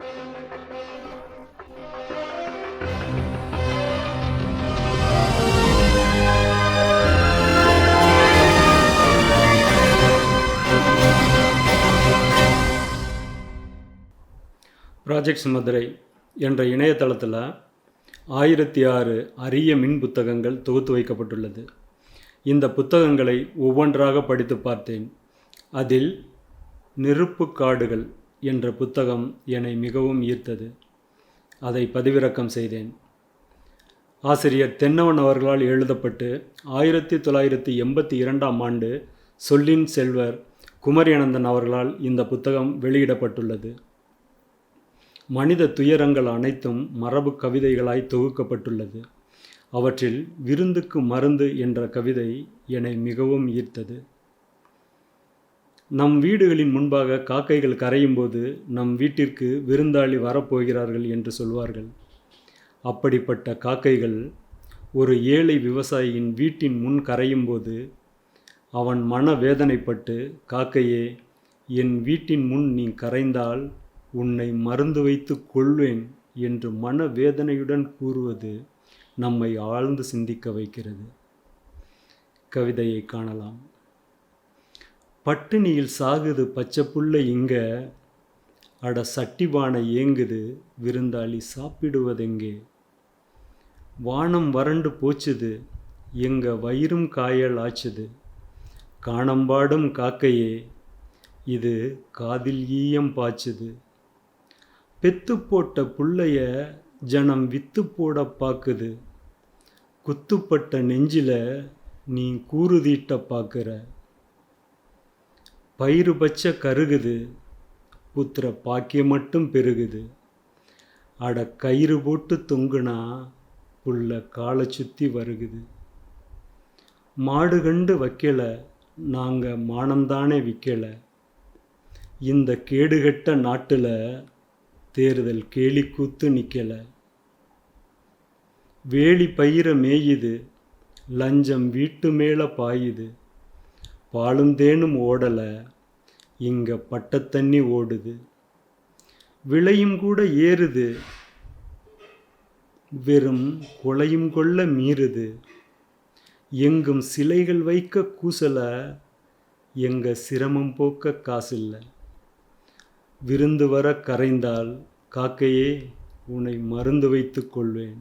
Projects Madurai என்ற இணையதளத்தில் ஆயிரத்தி ஆறு அரிய மின் புத்தகங்கள் தொகுத்து வைக்கப்பட்டுள்ளது. இந்த புத்தகங்களை ஒவ்வொன்றாக படித்து பார்த்தேன். அதில் நெருப்பு காடுகள் என்ற புத்தகம் என்னை மிகவும் ஈர்த்தது. அதை பதிவிறக்கம் செய்தேன். ஆசிரியர் தென்னவன் அவர்களால் எழுதப்பட்டு ஆயிரத்தி தொள்ளாயிரத்தி எண்பத்தி இரண்டாம் ஆண்டு சொல்லின் செல்வர் குமரியானந்தன் அவர்களால் இந்த புத்தகம் வெளியிடப்பட்டுள்ளது. மனித துயரங்கள் அனைத்தும் மரபு கவிதைகளாய் தொகுக்கப்பட்டுள்ளது. அவற்றில் விருந்துக்கு மருந்து என்ற கவிதை என்னை மிகவும் ஈர்த்தது. நம் வீடுகளின் முன்பாக காக்கைகள் கரையும் போது நம் வீட்டிற்கு விருந்தாளி வரப்போகிறார்கள் என்று சொல்வார்கள். அப்படிப்பட்ட காக்கைகள் ஒரு ஏழை விவசாயியின் வீட்டின் முன் கரையும் போது அவன் மன வேதனைப்பட்டு காக்கையே என் வீட்டின் முன் நீ கரைந்தால் உன்னை மருந்து வைத்து கொள்வேன் என்று மன வேதனையுடன் கூறுவது நம்மை ஆழ்ந்து சிந்திக்க வைக்கிறது. கவிதையை காணலாம். பட்டினியில் சாகுது பச்சை புள்ள இங்க. அட சட்டிபானை ஏங்குது விருந்தாளி சாப்பிடுவதெங்கே? வானம் வறண்டு போச்சுது எங்க வயிறும் காயல் ஆச்சுது. காணம்பாடும் காக்கையே இது காதில் ஈயம் பாய்ச்சுது. பெத்து போட்ட புள்ளைய ஜனம் வித்து போட பார்க்குது குத்துப்பட்ட நெஞ்சில நீ கூறுதீட்ட பார்க்குற பயிறு பச்சை கருகுது. புத்திர பாக்கியம் மட்டும் பெருகுது. அட கயிறு போட்டு தொங்குனா புள்ள காலை சுற்றி வருகுது. மாடு கண்டு வைக்கலை நாங்கள் மானம்தானே விற்கலை இந்த கேடுகட்ட நாட்டில் தேர்தல் கேலிக்கூத்து நிற்கலை வேலி பயிர மேயுது லஞ்சம் வீட்டு மேலே பாயுது. பாலும் தேனும் ஓடலை இங்கே பட்டத்தண்ணி ஓடுது. விலையும் கூட ஏறுது வெறும் கொலையும் கொள்ள மீறுது. எங்கும் சிலைகள் வைக்க கூசலை எங்கள் சிரமம் போக்க காசில்லை. விருந்து வர கரைந்தால் காக்கையே உன்னை மருந்து வைத்து கொள்வேன்.